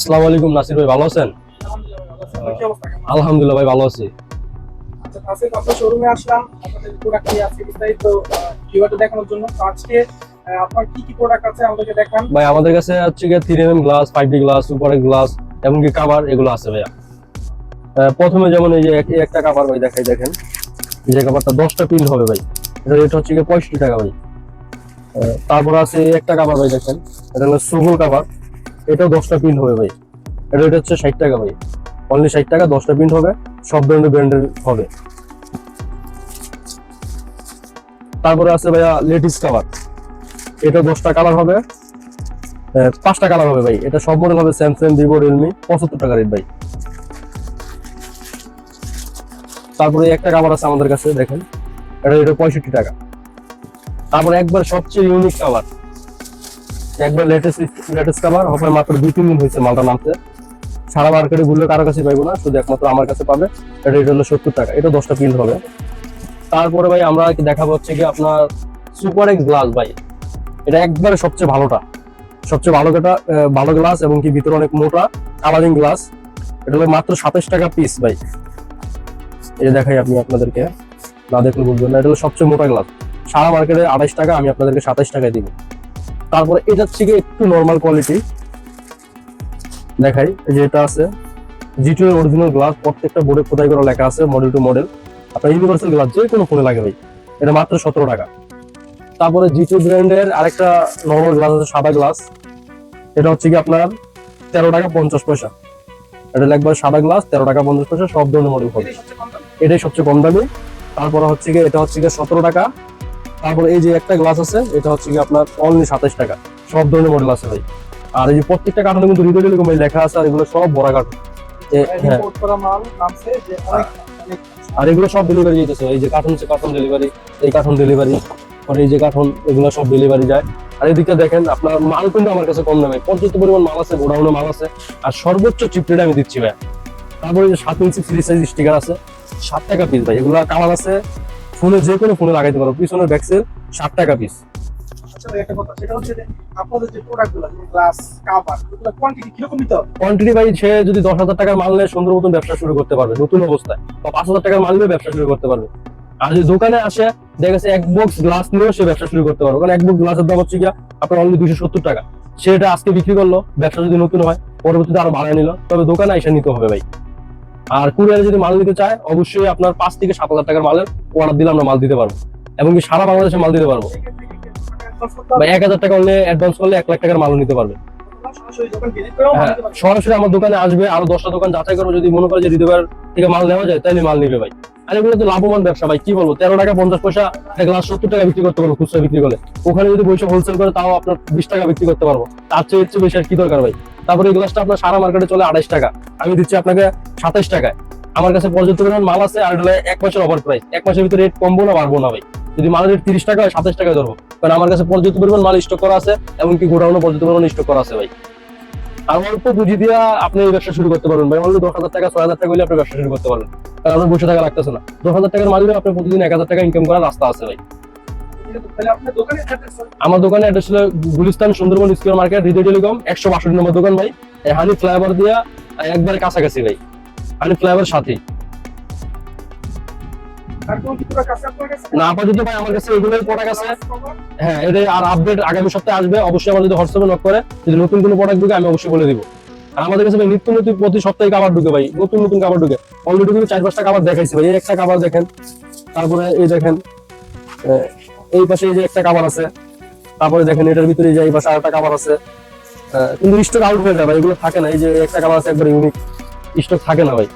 আসসালামু আলাইকুম নাসির ভাই ভালো আছেন? আলহামদুলিল্লাহ ভাই ভালো আছি। আচ্ছা, আপনার শোরুমে আসলাম। আপনাদের প্রোডাক্ট নিয়ে আজকে বিস্তারিত ভিউয়ারটা দেখানোর জন্য। আজকে আপনার কি কি প্রোডাক্ট আছে আমাদেরকে দেখান। ভাই আমাদের কাছে হচ্ছে গিয়ে three M glass five D glass super glass এমনকি কাভার এগুলো আছে ভাইয়া। প্রথমে যেমন এই যে একটা কাভার ভাই দেখাই দেখেন। এই যে কাভারটা দশটা পিন হবে ভাই। এটা রেট হচ্ছে গিয়ে পঁয়ষট্টি টাকা ভাই। তারপর আছে একটা কাভার ভাই দেখেন। এটা হলো সুগুল কাভার এটাও দশটা পিন হবে ভাই। এটা রেট হচ্ছে ষাট টাকা ভাই। অনলি ষাট টাকা, দশটা পিন হবে, সব ধরনের ব্র্যান্ডের হবে। তারপরে আছে ভাইয়া লেডিস কাভার এটা দশটা কালার হবে। পাঁচটা কালার হবে ভাই। এটা সব মডেল হবে স্যামসাং ভিভো রিয়েলমি পঁচাত্তর টাকা রেট ভাই। তারপরে একটা কাভার আছে আমাদের কাছে, দেখেন। এটা এটা পঁয়ষট্টি টাকা। তারপরে একবার সবচেয়ে ইউনিক কাভার একবার লেটেস্ট লেটেস্ট কাভার মাত্র দুই তিন দিন হয়েছে মালটা নামতে। সারা মার্কেটে ঘুরলে কারও কাছে পাইবো না শুধু একমাত্র আমার কাছে পাবে। এটা এটা হলো সত্তর টাকা এটা দশটা পিন হবে। তারপরে ভাই আমরা দেখাবো হচ্ছে কি আপনার সুপার এক্স গ্লাস ভাই। এটা একবারে সবচেয়ে ভালোটা সবচেয়ে ভালো আহ, ভালো গ্লাস এবং কি ভিতরে অনেক মোটা কালারিং গ্লাস এটা হলো মাত্র সাতাশ টাকা পিস ভাই। এটা দেখাই আপনি আপনাদেরকে না দেখলে বুঝবেন না এটা হলো সবচেয়ে মোটা গ্লাস সারা মার্কেটে আঠাশ টাকা আমি আপনাদেরকে সাতাশ টাকায় দিব। তারপরে এটা থেকে একটু নর্মাল কোয়ালিটি দেখাই যে এটা আছে। জিটু এর অরিজিনাল গ্লাস প্রত্যেকটা বোর্ডে খোদাই করা লেখা আছে মডেল টু মডেল আপনার ইউনিভার্সাল গ্লাস যে কোনো ফোনে লাগে ভাই। এটা মাত্র সতেরো টাকা। তারপরে জিটু ব্র্যান্ডের আরেকটা নর্মাল গ্লাস আছে, সাদা গ্লাস এটা হচ্ছে কি আপনার তেরো টাকা পঞ্চাশ পয়সা। এটা লাগবে সাদা গ্লাস তেরো টাকা পঞ্চাশ পয়সা, সব ধরনের মডেল হবে। এটাই সবচেয়ে কম দাম। তারপরে হচ্ছে গিয়ে এটা হচ্ছে গিয়ে সতেরো টাকা। তারপরে এই যে একটা গ্লাস আছে এটা হচ্ছে গিয়ে আপনার অনলি সাতাশ টাকা। সব ধরনের মডেল আছে ভাই। আর এই যে প্রত্যেকটা কার্টনে কিন্তু হৃদয় টেলিকম লেখা আছে আর এগুলো সব বড় কার্টন হ্যাঁ। import করা মাল নামছে যে অনেক অনেক আর এগুলো সব ডেলিভারি যেতেছে। এই যে কার্টন কার্টন ডেলিভারি এই কার্টন ডেলিভারি আর এই যে কার্টন এগুলো সব ডেলিভারি যায়। আর এদিকে দেখেন আপনার মাল কিন্তু আমার কাছে কম দামে পর্যাপ্ত পরিমাণ মাল আছে গোডাউনে মাল আছে আর সর্বোচ্চ চিপ রেটে আমি দিচ্ছি ভাই। তারপরে যে সাত ইঞ্চি ফ্রি সাইজ স্টিকার আছে সাত টাকা পিস ভাই। এগুলো কালার আছে ফোনে যে কোনো ফোনে লাগাইতে পারো। পিছনের ব্যাকসেল ষাট টাকা পিস আচ্ছা ভাই, একটা কথা সেটা হচ্ছে যে আপনাদের যে প্রোডাক্টগুলো গ্লাস কাভার এগুলো কোয়ান্টিটি কীরকম নিতে হবে? কোয়ান্টিটি ভাই সে যদি দশ হাজার টাকার মাল নেয় সুন্দর মতন ব্যবসা শুরু করতে পারবে নতুন অবস্থায়। বা পাঁচ হাজার টাকার মাল নিয়ে ব্যবসা শুরু করতে পারবে। আর যদি দোকানে আসে দেখা গেছে এক বক্স গ্লাস নিয়েও সে ব্যবসা শুরু করতে পারবে। কারণ এক বক্স গ্লাসের দাম হচ্ছে গিয়া আপনার অনলি দুশো সত্তর টাকা। সেটা আজকে বিক্রি করল ব্যবসা যদি নতুন হয় পরবর্তীতে আরও বাড়ায় নিল তবে দোকানে এসে নিতে হবে ভাই। আর কুরিয়ারে যদি মাল নিতে চায়, অবশ্যই আপনার পাঁচ থেকে সাত হাজার টাকার মালের অর্ডার দিলে আমরা মাল দিতে পারব। এবং সারা বাংলাদেশে মাল দিতে পারব। বা এক হাজার টাকা অনলি অ্যাডভান্স করলে এক লাখ টাকার মালও নিতে পারবে। হ্যাঁ। সরাসরি আমার দোকানে আসবে, আরও দশটা দোকান যাচাই করো যদি মনে করে যে হৃদয়ের থেকে মাল নেওয়া যায় তাহলে মাল নিবে ভাই। আর এগুলো তো লাভবান ব্যবসা ভাই, কি বলব? তেরো টাকা পঞ্চাশ পয়সা, এক লাখ সত্তর টাকা বিক্রি করতে পারব খুচরা বিক্রি করলে। ওখানে যদি বৈশাখ হোলসেল করে, তাও আপনার বিশ টাকা বিক্রি করতে পারব। তার চেয়ে বেশি আর কি দরকার ভাই? তারপরে এই গ্লাসটা আপনার সারা মার্কেটে চলে আড়াইশ টাকা। আমি দিচ্ছি আপনাকে সাতাইশ টাকায়। আমার কাছে পর্যাপ্ত পরিমাণ মাল আছে আর এক মাসের অফার প্রাইস এক মাসের ভিতরে রেট কমবো না, বাড়বো না ভাই। যদি মালের রেট তিরিশ টাকা হয়, সাতাইশ টাকায় ধরবো। কারণ আমার কাছে পর্যাপ্ত পরিমাণ মাল স্টক করা আছে এমনকি গোডাউনও পর্যাপ্ত পরিমাণ স্টক করা আছে ভাই। আর অল্প পুঁজি দিয়ে আপনি এই ব্যবসা শুরু করতে পারবেন ভাই। অনলি দশ হাজার টাকা, ছয় হাজার টাকা হলে আপনি ব্যবসা শুরু করতে পারবেন। কারণ আপনার বসে থাকা লাগতেছে না। দশ হাজার টাকার মালিক আপনি প্রতিদিন এক হাজার টাকা ইনকাম করার রাস্তা আছে ভাই। আমার দোকানে এটা ছিল Gulistan Sundarban square market, Hriday telecom, একশো বাষট্টি নম্বর দোকান ভাই। হানি ফ্লাইওভার দিয়া একবারে কাছাকাছি ভাই। হানি ফ্লাইওভার সাথে। হ্যাঁ সপ্তাহে আসবে। অবশ্যই হোয়াটসঅ্যাপে নক করে, যদি নতুন কোনো আমি অবশ্যই বলে দিব। আর আমাদের কাছে নিত্য নতুন প্রতি সপ্তাহে ঢুকে ভাই। নতুন নতুন ঢুকে। কিন্তু চার পাঁচটা কাবার দেখাইছি ভাই। দেখেন। তারপরে এই দেখেন এই পাশে যে একটা কাবার আছে, তারপরে দেখেন এটার ভিতরে যে এই পাশে আরেকটা কাবার আছে কিন্তু স্টক আউট হয়ে যাবে এগুলো থাকে না, এই যে একটা কাবার আছে একবার ইউনিক স্টক থাকে না ভাই।